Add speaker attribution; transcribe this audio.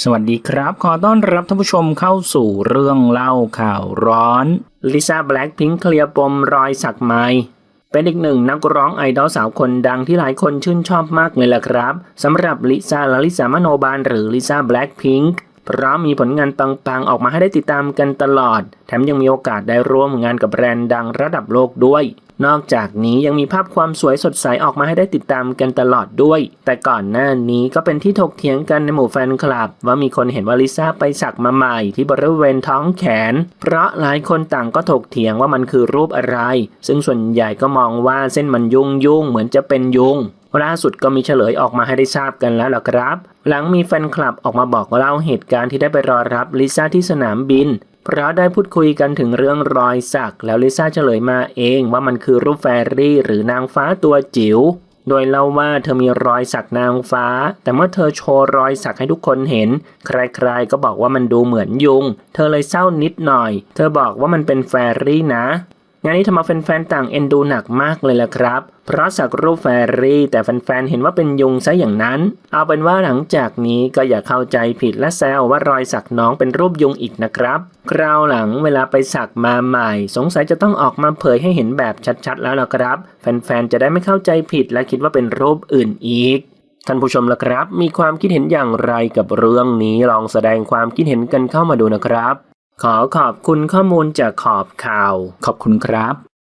Speaker 1: สวัสดีครับ ขอต้อนรับท่านผู้ชมเข้าสู่เรื่องเล่าข่าวร้อนลิซ่าแบล็คพิงค์เคลียร์ปมรอยสักไม้เป็นอีกหนึ่งนักร้องไอดอลสาวคนดังที่หลายคนชื่นชอบมากเลยล่ะครับสำหรับลิซ่าและลิสามโนบาลหรือลิซ่าแบล็คพิงค์ พราะมีผลงานปังๆ ออกมาให้ได้ติดตามกันตลอด แถมยังมีโอกาสได้ร่วมงานกับแบรนด์ดังระดับโลกด้วย นอกจากนี้ยังมีภาพความสวยสดใสออกมาให้ได้ติดตามกันตลอดด้วย แต่ก่อนหน้านี้ก็เป็นที่ถกเถียงกันในหมู่แฟนคลับ ว่ามีคนเห็นว่าลิซ่าไปสักมาใหม่ที่บริเวณท้องแขน เพราะหลายคนต่างก็ถกเถียงว่ามันคือรูปอะไร ซึ่งส่วนใหญ่ก็มองว่าเส้นมันยุ่งยุ่งๆเหมือนจะเป็นยุง ล่าสุดก็มีเฉลยออกมาให้ได้ทราบกันแล้วล่ะครับ หลังมีแฟนคลับออกมาบอกเล่าเหตุการณ์ที่ได้ไปรอรับลิซ่าที่สนามบิน เพราะได้พูดคุยกันถึงเรื่องรอยสัก แล้วลิซ่าเฉลยมาเองว่ามันคือรูปแฟรี่หรือนางฟ้าตัวจิ๋วโดยเล่าว่าเธอมีรอยสักนางฟ้า แต่เมื่อเธอโชว์รอยสักให้ทุกคนเห็น ใครๆก็บอกว่ามันดูเหมือนยุง เธอเลยเศร้านิดหน่อย เธอบอกว่ามันเป็นแฟรี่นะ งานนี้ทำเอาแฟนๆต่างเอ็นดูหนักมากเลยล่ะครับ เพราะสักรูปแฟรี่ แต่แฟนๆเห็นว่าเป็นยุงซะอย่างนั้น เอาเป็นว่าหลังจากนี้ก็อย่าเข้าใจผิดและแซวว่ารอยสักน้องเป็นรูปยุงอีกนะครับ คราวหลังเวลาไปสักมาใหม่ สงสัยจะต้องออกมาเผยให้เห็นแบบชัดๆ แล้วล่ะครับ แฟนๆจะได้ไม่เข้าใจผิดและคิดว่าเป็นรูปอื่นอีกท่านผู้ชมล่ะครับ มีความคิดเห็นอย่างไรกับเรื่องนี้ลองแสดงความคิดเห็นกันเข้ามาดูนะครับ ขอขอบคุณข้อมูลจากขอบข่าว ขอบคุณครับ